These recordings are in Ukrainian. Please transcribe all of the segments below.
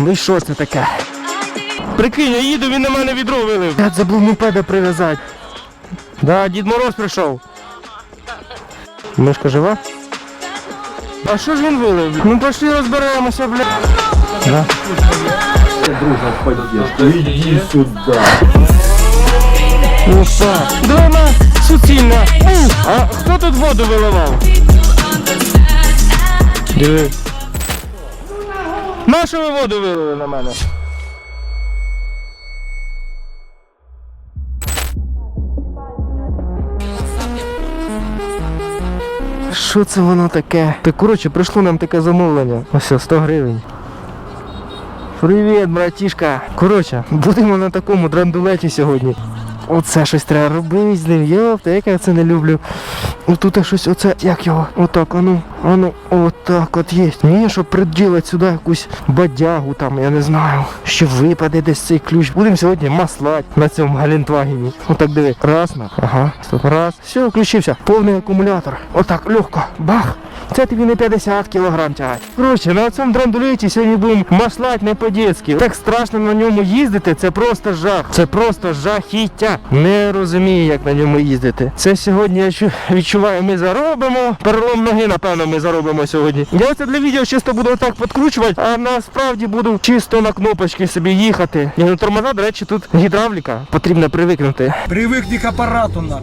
Ну і що це таке? Прикинь, я їду, він на мене відро вилив. Я забув мопеда прив'язати. Да, Дід Мороз прийшов. Мишка жива? А що ж він вилив? Ну пошли розберемося, бля. Да. Иди сюда. Опа. Дома суцільна. А хто тут воду виливав? Диви. На ви воду вилили на мене? Що це воно таке? Так коротше, прийшло нам таке замовлення. Ось 100 гривень. Привіт, братішка. Коротше, будемо на такому драндулеті сьогодні. Оце щось треба робити з ним. Йопта, як я це не люблю. Отут щось, оце, як його? Отак, ану, ану, отак от є. Ні, щоб приділити сюди якусь бадягу там, я не знаю. Що випаде десь цей ключ. Будемо сьогодні маслати на цьому Галентвагені. Отак диви. Раз на. Ага, стоп, раз. Все, включився. Повний акумулятор. Отак, легко. Бах. Це тобі не 50 кілограм тягать. Коротше, на цьому драндулеті сьогодні будемо маслати не по-дєцьки. Так страшно на ньому їздити, це просто жах. Це просто жахіття. Не розумію, як на ньому їздити. Це сьогодні я відчуваю, ми заробимо. Перелом ноги, напевно, ми заробимо сьогодні. Я це для відео чисто буду отак підкручувати, а насправді буду чисто на кнопочки собі їхати. І на тормоза, до речі, тут гідравліка потрібно привикнути. Привикні к апарату на.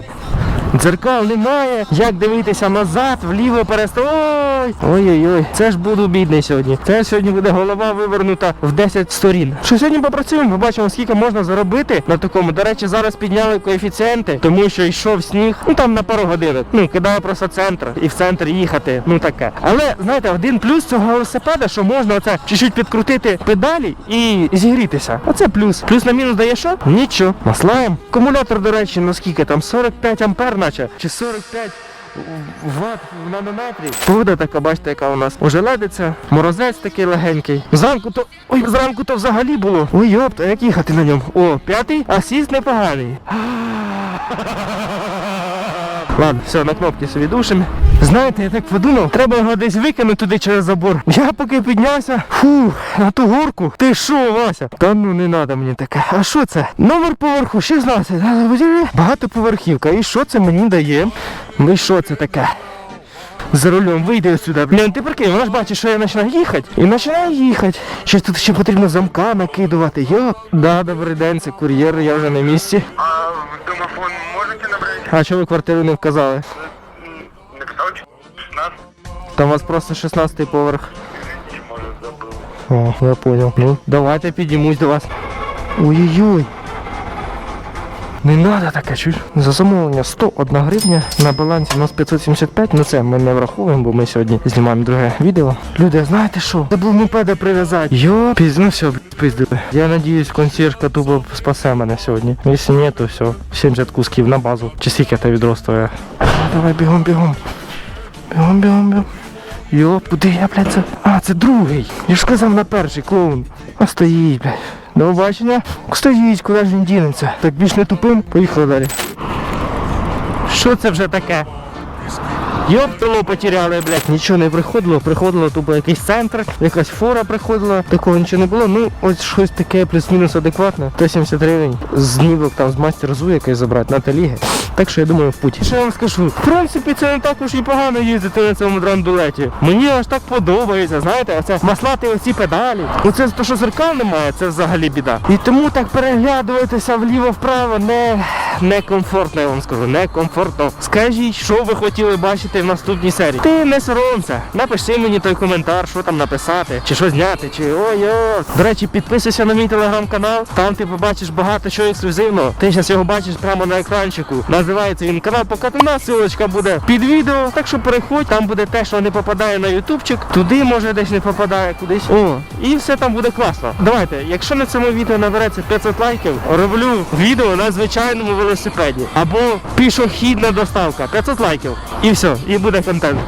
Дзеркал немає. Як дивитися назад, вліво пересто. Ой! Ой-ой-ой, це ж буду бідний сьогодні. Це сьогодні буде голова вивернута в 10 сторін. Що сьогодні попрацюємо, побачимо, скільки можна заробити на такому. До речі, зараз підняли коефіцієнти, тому що йшов сніг, ну там на пару годинок. Ну, кидаю просто центр і в центр їхати. Ну таке. Але знаєте, один плюс цього велосипеда, що можна оце чуть-чуть підкрутити педалі і зігрітися. Оце плюс. Плюс на мінус дає що? Нічого. Маслаєм. Акумулятор, до речі, наскільки там 45 ампер, наче, чи 45 ват в нанометрі. Погода така, бачите, яка у нас. Уже ледиться, морозець такий легенький. Зранку то. Ой, зранку то взагалі було. Ой, йопта, як їхати на ньому? О, п'ятий, асіст непоганий. Ладно, все, на кнопки собі душимо. Знаєте, я так подумав, треба його десь викинути туди через забор. Я поки піднявся, фу, на ту горку. Ти що, Вася? Та ну не треба мені таке. А що це? Номер поверху 16. Багатоповерхівка. І що це мені дає? Ну що це таке? За рулем вийде сюди. Блін, ти прикинь, вона ж бачить, що я починаю їхати. І починаю їхати. Щось тут ще потрібно замка накидувати. Йо. Да, добрий день, це кур'єр, я вже на місці. А в домофон можете набрать? А чому ви квартиру не вказали? Не Написал 16, Там у вас просто 16 поверх. Извините, може забув. О, я понял. Ну, давайте підіймусь до вас. Ой-ой-ой. Не треба таке, чуєш? За замовлення 101 гривня, на балансі у нас 575, ну це ми не враховуємо, бо ми сьогодні знімаємо друге відео. Люди, знаєте що? Забув мопеда прив'язати. Йо, пізно ну все, пиздили. Я надіюсь, консьержка тупо спасе мене сьогодні. Якщо ні, то все. 70 кусків на базу. Чи скільки те відро стоїть? Давай бігом, бігом. Бігом, бігом, бігом. Йо, куди я, блядь, це? А, це другий. Я ж сказав на перший клоун. А стоїть, блядь. До побачення. Стоїть, куди ж він дінеться. Так більш не тупим. Поїхали далі. Що це вже таке? Йоптало потеряли, блядь. Нічого не приходило, приходило тупо якийсь центр, якась фора приходила, такого нічого не було. Ну, ось щось таке плюс-мінус адекватне. 170 гривень. Знівок там з мастер зу якийсь забрати на таліги. Так що я думаю, в путь. Що вам скажу? В принципі, це не також і погано їздити на цьому драндулеті. Мені аж так подобається, знаєте, оце маслати оці педалі. Оце то, що зеркал немає, це взагалі біда. І тому так переглядуватися вліво-вправо не, не комфортно, я вам скажу, не комфортно. Скажіть, що ви хотіли бачити в наступній серії. Ти не соромся. Напиши мені той коментар, що там написати, чи що зняти, чи ой-ой. До речі, підписуйся на мій телеграм-канал. Там ти побачиш багато чого ексклюзивного. Ти зараз його бачиш прямо на екранчику. Називається він канал Покатуна, ссылочка буде під відео. Так що переходь, там буде те, що не попадає на ютубчик. Туди може десь не попадає кудись. О, і все там буде класно. Давайте, якщо на цьому відео набереться 500 лайків, роблю відео на звичайному велосипеді. Або пішохідна доставка. 500 лайків. І все, і буде контент.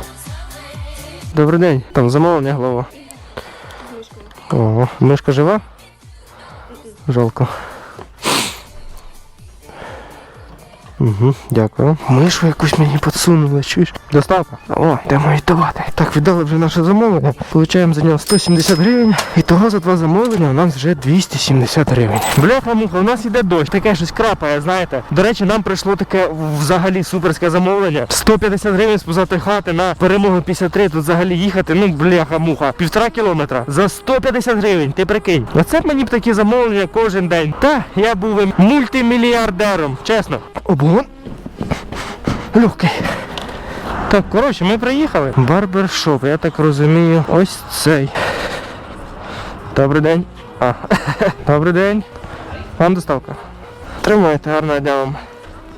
Добрий день, там замовлення голова. Ого, мишка жива? Жалко. Угу, дякую. Мишу якусь мені підсунули, чуєш? Доставка. О, йдемо віддавати. Так, віддали вже наше замовлення. Получаємо за нього 170 гривень. І того за два замовлення у нас вже 270 гривень. Бляха муха, у нас іде дощ. Таке щось крапає, знаєте. До речі, нам прийшло таке взагалі суперське замовлення. 150 гривень спузати хати на перемогу 53. Тут взагалі їхати, ну бляха муха. Півтора кілометра. За 150 гривень, ти прикинь. Оце б мені б такі замовлення кожен день. Та я був мультимільярдером, чесно. Легкий. Так, коротше, ми приїхали. Барбершоп, я так розумію, ось цей. Добрий день. А, добрий день. Вам доставка. Тримайте, гарного дня вам.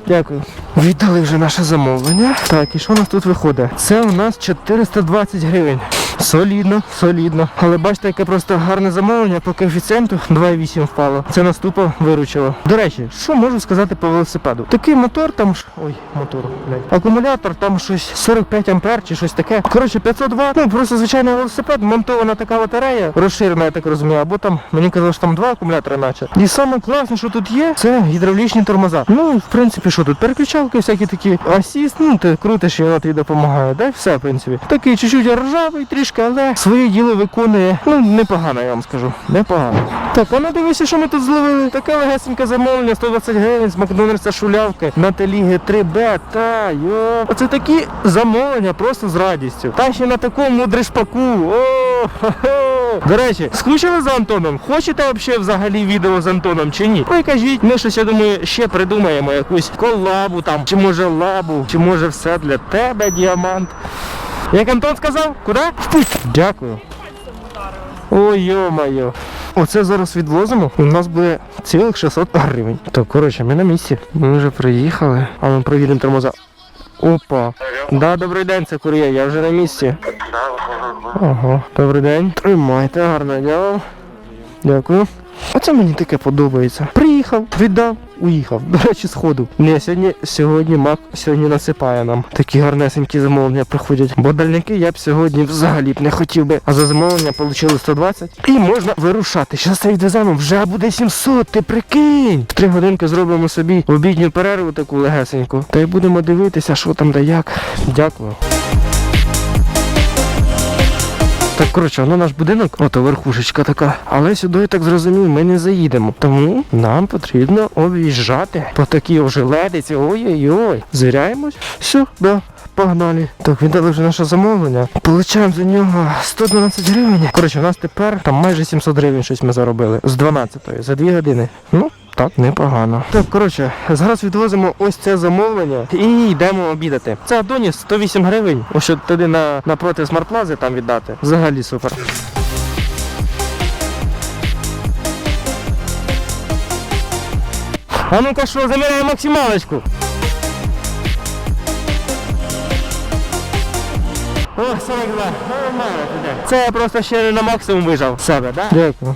Дякую. Віддали вже наше замовлення. Так, і що у нас тут виходить? Це у нас 420 гривень. Солідно, солідно. Але бачите, яке просто гарне замовлення по коефіцієнту 2,8 впало. Це наступа виручило. До речі, що можу сказати по велосипеду? Такий мотор там ж. Ой, мотор, блядь. Акумулятор там щось 45 ампер чи щось таке. Коротше, 500 Вт. Ну просто звичайний велосипед, монтована така батарея, розширена, я так розумію, або там мені казали, що там два акумулятори, наче. І саме класне, що тут є, це гідравлічні тормоза. Ну, в принципі, що тут? Переключалки, всякі такі асіст, ну ти крутиш і воно тобі допомагає. Да, все, в принципі. Такий чуть-чуть ржавий трішки, але своє діло виконує. Ну, непогано, я вам скажу. Непогано. Так, а ну дивися, що ми тут зловили. Таке легесеньке замовлення, 120 гривень з Макдональдса шулявки на теліги 3Б. Та йо. Оце такі замовлення просто з радістю. Та ще на такому дришпаку. О. До речі, скучили за Антоном? Хочете взагалі відео з Антоном чи ні? І кажіть, ми щось, я думаю, ще придумаємо якусь колабу там, чи може лабу, чи може все для тебе, діамант. Як Антон сказав? Куди? Дякую. Ой, йо-моє. Оце зараз відвозимо. У нас буде цілих 600 гривень. Так, коротше, ми на місці. Ми вже приїхали, а ми провіримо тормоза. Опа. Да, добрий день, це кур'єр, я вже на місці. Ага, добрий день. Тримайте, гарно дня. Дякую. Оце мені таке подобається. Приїхав, віддав, уїхав. До речі, сходу. Ні, сьогодні, сьогодні мак сьогодні насипає нам. Такі гарнесенькі замовлення приходять. Бо дальники я б сьогодні взагалі б не хотів би. А за замовлення отримали 120. І можна вирушати. Щас цей відвеземо, вже буде 700, ти прикинь. В три годинки зробимо собі обідню перерву таку легесеньку. Та й будемо дивитися, що там да як. Дякую. Так, коротше, воно наш будинок, ото верхушечка така. Але сюди, так зрозумів, ми не заїдемо. Тому нам потрібно об'їжджати по такій ожеледиці. Ой-ой-ой. Звіряємось. Все, да. Погнали. Так, віддали вже наше замовлення. Получаємо за нього 112 гривень. Коротше, у нас тепер там майже 700 гривень щось ми заробили. З 12-ї, за 2 години. Ну, так, непогано. Так, коротше, зараз відвозимо ось це замовлення і йдемо обідати. Це Адоніс 108 гривень. Ось що туди на, напроти смарт-плази там віддати. Взагалі супер. А ну-ка що, заміряємо максималочку. О, 42. Нормально туди. Це я просто ще не на максимум вижав себе, так? Да? Дякую.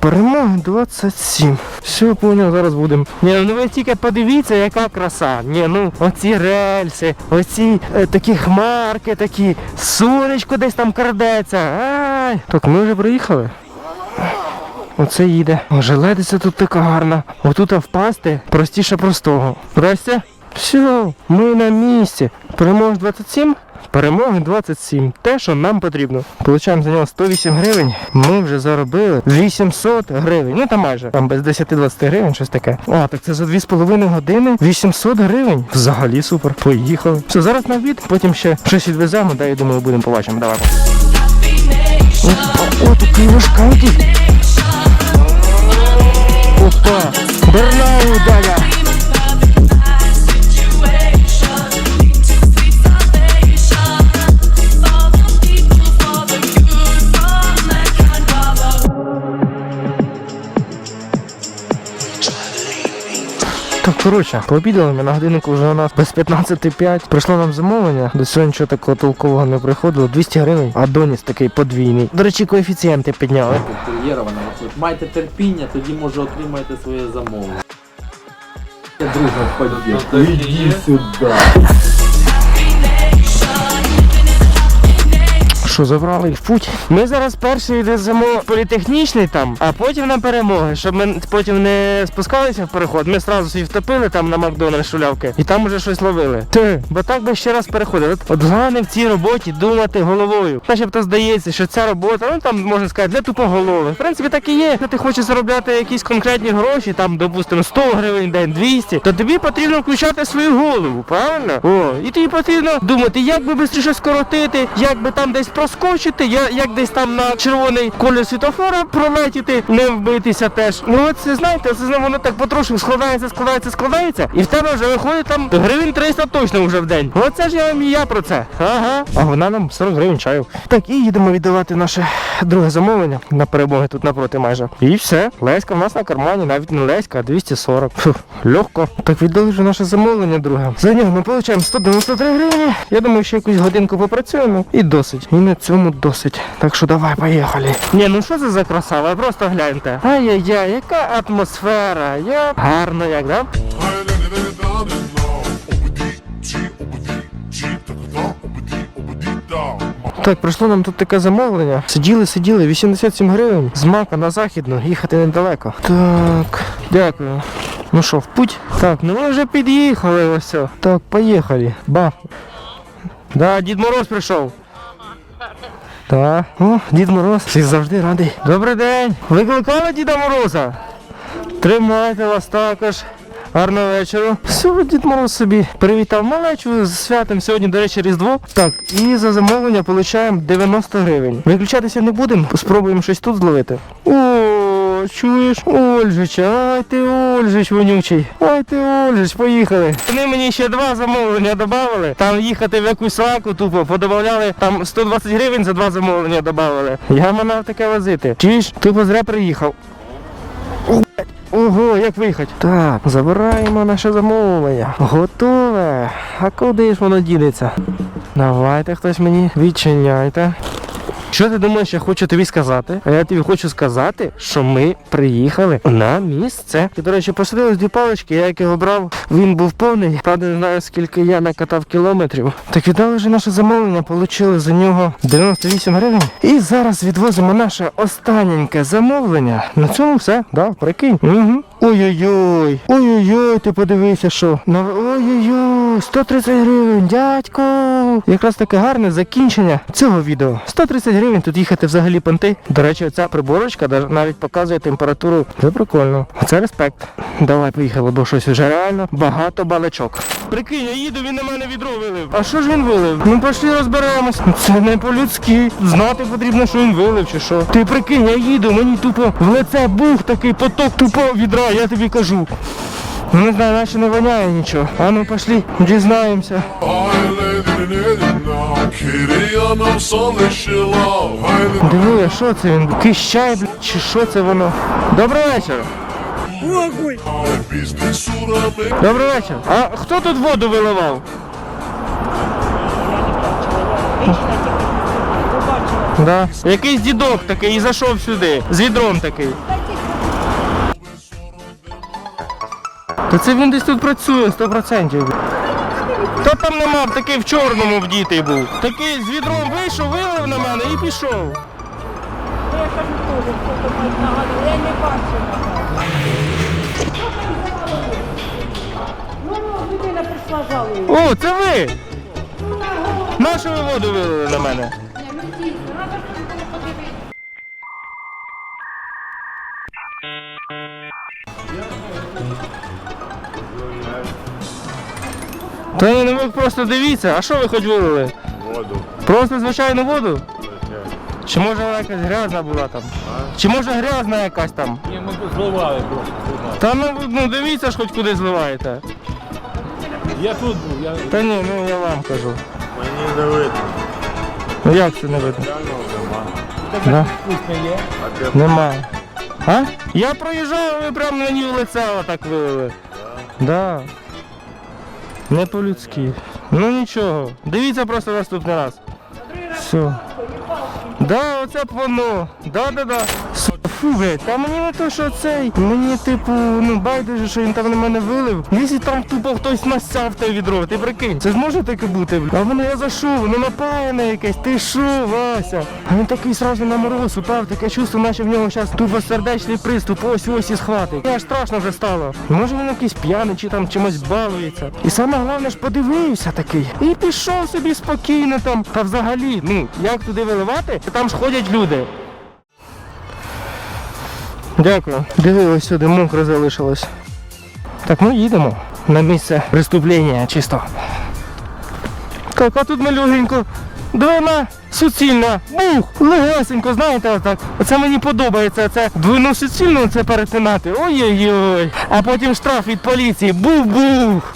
Перемога 27. Все, понял, зараз будемо. Ні, ну ви тільки подивіться, яка краса. Ні, ну оці рельси, оці е, такі хмарки, такі, сонечко десь там крадеться. Ай. Так, ми вже приїхали. Оце їде. Желедиця тут така гарна. Отут впасти простіше простого. Здрасте. Все, ми на місці. Перемога 27. Перемоги 27. Те, що нам потрібно. Получаємо за нього 108 гривень. Ми вже заробили 800 гривень. Ну там майже. Там без 10-20 гривень, щось таке. А, так це за 2,5 години 800 гривень. Взагалі супер. Поїхали. Все, зараз на обід, потім ще щось відвеземо, да, я думаю, будемо побачимо. Давай. О, такий важкенький. Опа! Бернау, Даля! Коротше, пообідали ми на годинку вже у нас без 15,5. Прийшло нам замовлення. До цього нічого такого толкового не приходило. 200 гривень, а доніс такий подвійний. До речі, коефіцієнти підняли. кур'єра. Майте терпіння, тоді може отримаєте своє замовлення. Друга подія. Іди сюда. Що, забрали в путь? Ми зараз перший йдемо політехнічний там, а потім на перемоги, щоб ми потім не спускалися в переход. Ми одразу свій втопили там на Макдональдс шулявки і там уже щось ловили. Ти, бо так би ще раз переходили. От, головне в цій роботі думати головою. Начебто здається, що ця робота, ну там можна сказати, для тупоголових. В принципі, так і є. Якщо ти хочеш заробляти якісь конкретні гроші, там, допустимо, 100 гривень день, 200, то тобі потрібно включати свою голову, правильно? О, і тобі потрібно думати, як би швидше скоротити, як би там десь проскочити, я- як десь там на червоний колір світофора пролетіти, не вбитися теж. Ну от це знаєте, це воно так потрошку складається, складається, складається, і в тебе вже виходить там гривень 300 точно вже в день. Оце ж я вам і я про це. Ага. А вона нам 40 гривень чаю. Так, і їдемо віддавати наше друге замовлення на перемоги тут напроти майже. І все. Леська в нас на кармані, навіть не Леська, а 240. Фу, легко. Так віддали вже наше замовлення друге. За нього ми отримуємо 193 гривні. Я думаю, ще якусь годинку попрацюємо і досить. І на цьому досить. Так що давай, поїхали. Ні, ну що це за краса? Ви просто гляньте. Ай-яй-яй, яка атмосфера. Я гарно як, да? Так, прийшло нам тут таке замовлення. Сиділи, сиділи, 87 гривень. З мака на західну, їхати недалеко. Так, дякую. Ну що, в путь? Так, ну ми вже під'їхали ось. все. Так, поїхали. Ба. Да, Дід Мороз прийшов. Так, о, Дід Мороз, всі завжди радий. Добрий день. Викликали Діда Мороза? Тримайте вас також. Гарного вечора. Все, Дід Мороз собі привітав малечу з святом. Сьогодні, до речі, Різдво. Так, і за замовлення отримуємо 90 гривень. Виключатися не будемо, спробуємо щось тут зловити. О, чуєш? Ольжич, ай ти Ольжич вонючий. Ай ти Ольжич, поїхали. Вони мені ще два замовлення додали. Там їхати в якусь лаку тупо подобавляли. Там 120 гривень за два замовлення додали. Я манав таке возити. Чуєш? Тупо зря приїхав. Ого, як виїхати? Так, забираємо наше замовлення. Готове. А куди ж воно дінеться? Давайте хтось мені відчиняйте. Що ти думаєш, я хочу тобі сказати? А я тобі хочу сказати, що ми приїхали на місце. І, до речі, посадили дві палички, я як його брав, він був повний. Правда, не знаю, скільки я накатав кілометрів. Так віддали вже наше замовлення, отримали за нього 98 гривень. І зараз відвозимо наше останненьке замовлення. На цьому все, да, прикинь. Угу. Ой-ой-ой. Ой-ой-ой, ти подивися, що. Ой-ой-ой, 130 гривень, дядько. Якраз таке гарне закінчення цього відео. 130 гривень тут їхати взагалі понти. До речі, оця приборочка навіть показує температуру. Це прикольно. Це респект. Давай поїхали, бо щось вже реально багато балачок. Прикинь, я їду, він на мене відро вилив. А що ж він вилив? Ну пошли розберемось. Це не по-людськи. Знати потрібно, що він вилив чи що. Ти прикинь, я їду, мені тупо в лице бух такий поток тупо відра, я тобі кажу. Ну не знаю, наче не воняє нічого. А ну пошли, дізнаємося. Диви, а що це він? Кищай, блядь, чи що це воно? Добрий вечір. Добрий вечір. А хто тут воду виливав? Да. Якийсь дідок такий і зайшов сюди, з відром такий. Та це він десь тут працює, 100%. Хто там не мав, такий в чорному вдітий був. Такий з відром вийшов, вилив на мене і пішов. Я кажу теж, хто то має нагадую, я не ну, людина прийшла жалує. О, це ви! Нашу воду вилили на мене? Та ні, ну ви просто дивіться, а що ви хоч вилили? Воду. Просто звичайну воду? Чи може вона якась грязна була там? Чи може грязна якась там? Ні, ми тут зливали просто. Та ну, ну дивіться ж хоч куди зливаєте. Я тут був, я Та ні, ну я вам кажу. Мені не видно. Ну як це не видно? Да? вкусне є. Немає. А? Я проїжджав, ви прямо мені в лице отак вилили. Да. Не по-людськи. Ну нічого. Дивіться просто наступний раз. Все. Да, оце воно. Да, да, да. Фу, блядь, та мені не то, що цей. Мені, типу, ну байдуже, що він там на мене вилив. Якщо там тупо хтось насяв те відро, ти прикинь. Це ж може таке бути, блядь? А воно я зайшов, воно напаяне якесь. Ти що, Вася? А він такий сразу на мороз упав, таке чувство, наче в нього зараз тупо сердечний приступ, ось ось і схватить. Аж страшно вже стало. Може він якийсь п'яний чи там чимось балується. І саме головне ж подивився такий. І пішов собі спокійно там. Та взагалі, ну, як туди виливати? Там ж ходять люди. Дякую. Дивилось сюди, мокро залишилось. Так, ну їдемо на місце преступлення чисто. Так, а тут ми легенько. Двойна суцільна. Бух! Легесенько, знаєте, отак. Оце мені подобається. Це двойну суцільну це перетинати. Ой-ой-ой. А потім штраф від поліції. Бух-бух.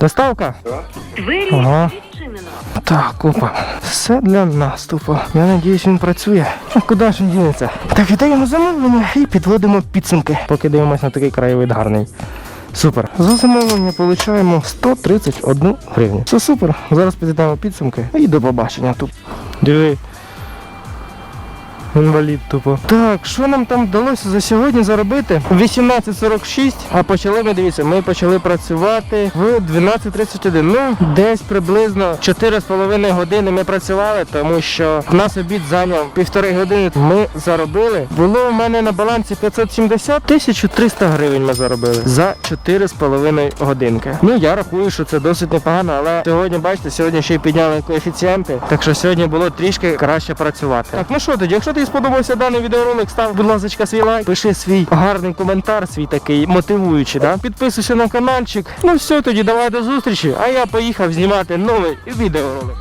Доставка? Двері Ага. відчинено. Так, купа. Все для наступу. Я надіюсь, він працює. А куди ж він дінеться? Так, віддаємо замовлення і підводимо підсумки, поки дивимося на такий краєвид гарний. Супер. За замовлення отримуємо 131 гривню. Все супер. Зараз підійдемо підсумки і до побачення тут. Диви. Інвалід тупо. Так, що нам там вдалося за сьогодні заробити? 18.46, а почали ми, дивіться, ми почали працювати в 12.31. Ну, десь приблизно 4,5 години ми працювали, тому що нас обід зайняв півтори години. Ми заробили. Було у мене на балансі 570 1300 гривень ми заробили за 4,5 годинки. Ну, я рахую, що це досить непогано, але сьогодні, бачите, сьогодні ще й підняли коефіцієнти, так що сьогодні було трішки краще працювати. Так, ну що тоді, якщо тобі сподобався даний відеоролик, став, будь ласка, свій лайк, пиши свій гарний коментар, свій такий мотивуючий, да? підписуйся на каналчик. Ну все, тоді давай до зустрічі, а я поїхав знімати новий відеоролик.